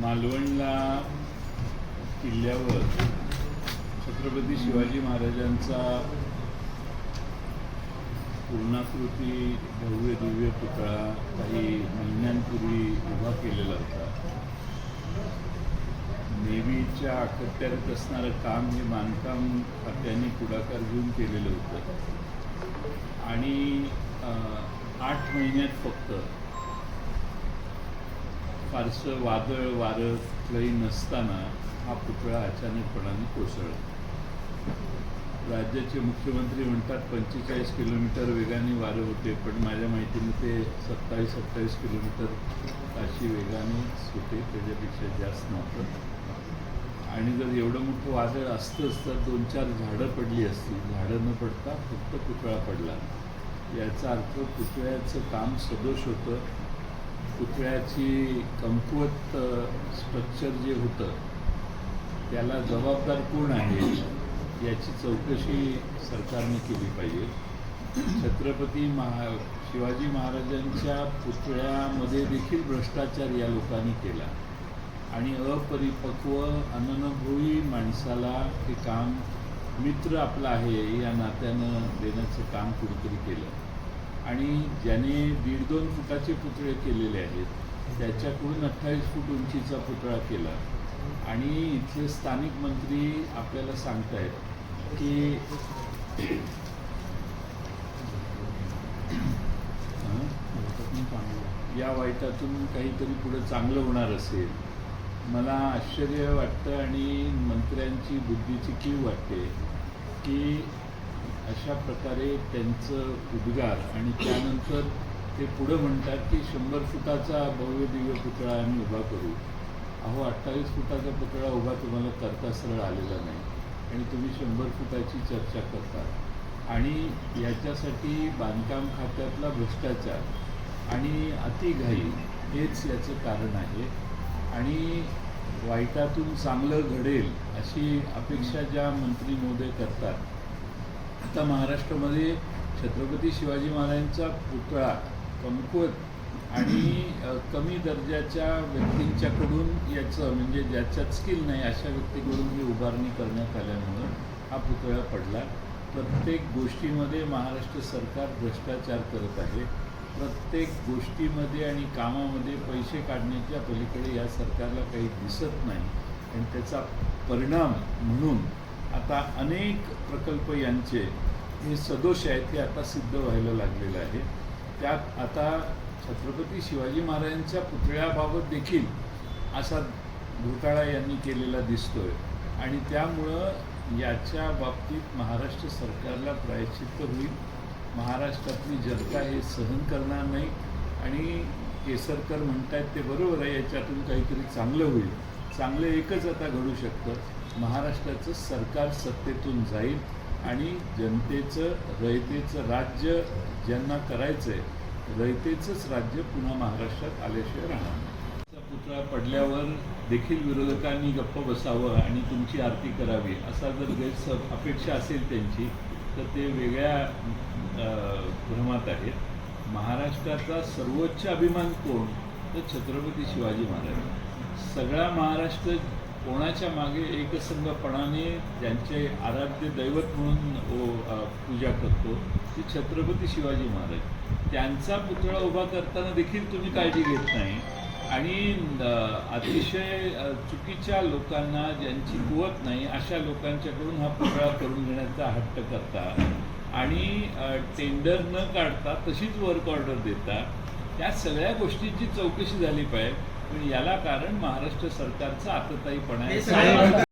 मालवणला किल्ल्यावर छत्रपती शिवाजी महाराजांचा पूर्णाकृती भव्य दिव्य पुतळा काही महिन्यांपूर्वी उभा केलेला होता. नेव्हीच्या अखत्यारीत असणारं काम हे बांधकाम खात्याने पुढाकार घेऊन केलेलं होतं. आणि आठ महिन्यात फक्त फारसं वादळ वारं कुठलंही नसताना हा पुतळा अचानकपणाने कोसळला. राज्याचे मुख्यमंत्री म्हणतात पंचेचाळीस किलोमीटर वेगाने वारं होते पण माझ्या माहितीने ते सत्तावीस सत्तावीस किलोमीटर अशी वेगाने होते त्याच्यापेक्षा जास्त नव्हतं आणि जर एवढं मोठं वादळ असतंच तर दोन चार झाडं पडली असती झाडं न पडता फक्त पुतळा पडला. याचा अर्थ पुतळ्याचं काम सदोष होतं. पुतळ्याची कमकुवत स्ट्रक्चर जे होतं त्याला जबाबदार कोण आहे याची चौकशी सरकारने केली पाहिजे. छत्रपती महा शिवाजी महाराजांच्या पुतळ्यामध्ये देखील भ्रष्टाचार या लोकांनी केला. आणि अपरिपक्व अननुभवी माणसाला हे काम मित्र आपला आहे या नात्यानं देण्याचं काम कुणीतरी केलं. आणि ज्याने दीड दोन फुटाचे पुतळे केलेले आहेत त्याच्याकडून अठ्ठावीस फूट उंचीचा पुतळा केला. आणि इथले स्थानिक मंत्री आपल्याला सांगतायत की या वाईटातून काहीतरी पुढे चांगलं होणार असेल. मला आश्चर्य वाटतं आणि मंत्र्यांची बुद्धीची कीव वाटते की अशा प्रकारे त्यांचं उद्गार आणि त्यानंतर ते पुढं म्हणतात की शंभर फुटाचा भव्य दिव्य पुतळा आम्ही उभा करू. अहो अठ्ठावीस फुटाचा पुतळा उभा तुम्हाला करता सरळ आलेला नाही आणि तुम्ही शंभर फुटाची चर्चा करता. आणि याच्यासाठी बांधकाम खात्यातला भ्रष्टाचार आणि अतिघाई हेच याचं कारण आहे. आणि वाईटातून चांगलं घडेल अशी अपेक्षा ज्या मंत्री महोदय करतात आता महाराष्ट्रामध्ये छत्रपती शिवाजी महाराजांचा पुतळा कमकुवत आणि कमी दर्जाच्या व्यक्तींच्याकडून याचं म्हणजे ज्याच्यात स्किल नाही अशा व्यक्तीकडून ही उभारणी करण्यात आल्यामुळं हा पुतळा पडला. प्रत्येक गोष्टीमध्ये महाराष्ट्र सरकार भ्रष्टाचार करत आहे. प्रत्येक गोष्टीमध्ये आणि कामामध्ये पैसे काढण्याच्या पलीकडे या सरकारला काही दिसत नाही. आणि त्याचा परिणाम म्हणून आता अनेक प्रकल्प यांचे हे सदोष आहेत हे आता सिद्ध व्हायला लागलेलं आहे. त्यात आता छत्रपती शिवाजी महाराजांच्या पुतळ्याबाबत देखील असा घोटाळा यांनी केलेला दिसतोय. आणि त्यामुळं याच्या बाबतीत महाराष्ट्र सरकारला प्रायश्चित्त होईल. महाराष्ट्रातली जनता हे सहन करणार नाही. आणि केसरकर म्हणतायत ते बरोबर आहे याच्यातून काहीतरी चांगलं होईल. चांगलं एकच आता घडू शकतं. महाराष्ट्राचं सरकार सत्तेतून जाईल आणि जनतेचं रयतेचं राज्य ज्यांना करायचं आहे रयतेचंच राज्य पुन्हा महाराष्ट्रात आल्याशिवाय राहणार पुतळा पडल्यावर देखील विरोधकांनी गप्प बसावं आणि तुमची आरती करावी असा जर गैरस अपेक्षा असेल त्यांची तर ते वेगळ्या भ्रमात आहेत. महाराष्ट्राचा सर्वोच्च अभिमान कोण? तर छत्रपती शिवाजी महाराज. सगळा महाराष्ट्र कोणाच्या मागे एकसंघपणाने ज्यांचे आराध्य दैवत म्हणून पूजा करतो ते छत्रपती शिवाजी महाराज. त्यांचा पुतळा उभा करताना देखील तुम्ही काळजी घेत नाही. आणि अतिशय चुकीच्या लोकांना ज्यांची कुवत नाही अशा लोकांच्याकडून हा पुतळा करून घेण्याचा हट्ट करता. आणि टेंडर न काढता तशीच वर्क ऑर्डर देता. त्या सगळ्या गोष्टींची चौकशी झाली पाहिजे. याला कारण महाराष्ट्र सरकारचा आतताईपणा आहे.